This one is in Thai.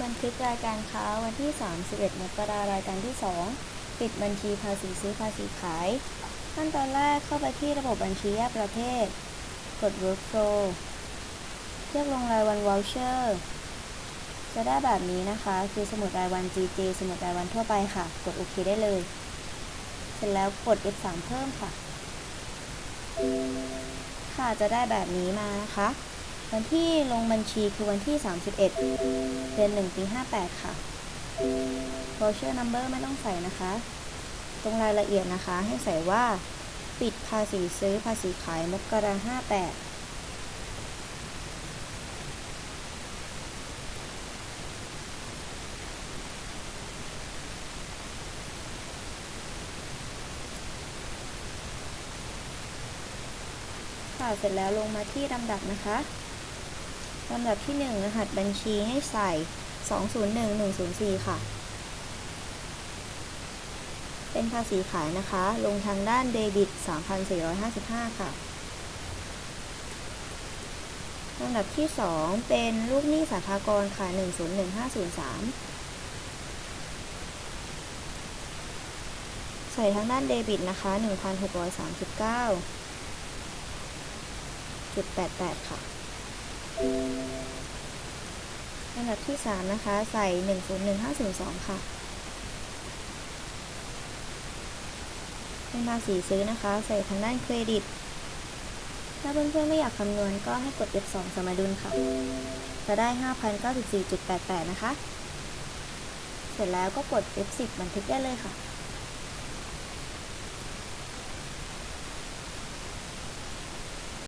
บันทึกรายการค้าวันที่ 31 มกราคมรายการที่ 2 ปิดบัญชีภาษีซื้อภาษีขาย ขั้นตอนแรกเข้าไปที่ระบบบัญชีแยกประเภท กด workflow เลือกลงรายวัน voucher จะได้แบบนี้นะคะ คือสมุดรายวัน GJ สมุดรายวันทั่วไปค่ะ กดโอเคได้เลย เสร็จแล้วกด F3 เพิ่มค่ะ ค่ะจะได้แบบนี้มานะคะ วันที่ลงบัญชีคือวันที่ 31 เดือน1ปี58 ค่ะ voucher number ไม่ต้องใส่นะคะ ตรงรายละเอียดนะคะ ให้ใส่ว่า ปิดภาษีซื้อภาษีขายมกรา58ค่ะเสร็จแล้วลงมาที่ลำดับนะคะ ลำดับที่ 1 รหัสบัญชีให้ใส่ 201104 ค่ะ เป็นภาษีขายนะคะ ลงทางด้านเดบิต 3,455 ค่ะลำดับที่ 2 เป็นลูกหนี้สาขากรค่ะ 101503 ใส่ทางด้านเดบิตนะคะ 1,639จุดแปดแปดค่ะ ลำดับที่สามนะคะ ใส่หนึ่งศูนย์หนึ่งห้าศูนย์สองค่ะเป็นภาษีซื้อนะคะ ใส่ทางด้านเครดิต ถ้าเพื่อนๆไม่อยากคำนวณก็ให้กด F2 สมดุลค่ะ จะได้ 5,094.88 นะคะ เสร็จแล้วก็กด F10 บันทึกได้เลยค่ะ